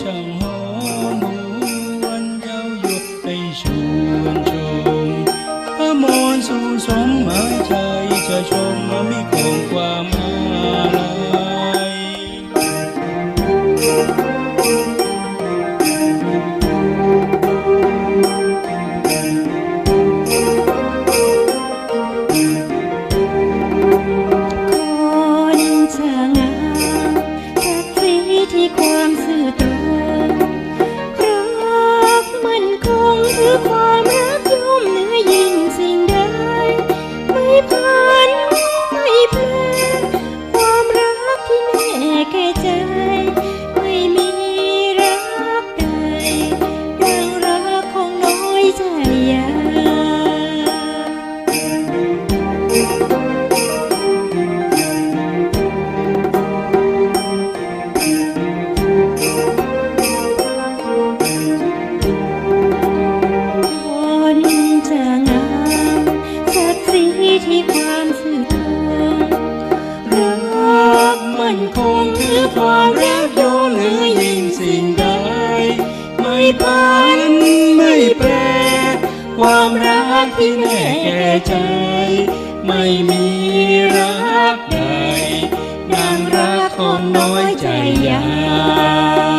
ช่างหอมหวนเย้าหยุดให้ชวนชมพระมนต์สู่สมหมายใจจะชมมาไม่ ความรักโยนเหนือยิ่งสิ่งใด ไม่พันไม่แปร ความรักที่แน่แก่ใจ ไม่มีรักใดนางรักคนน้อยใจยา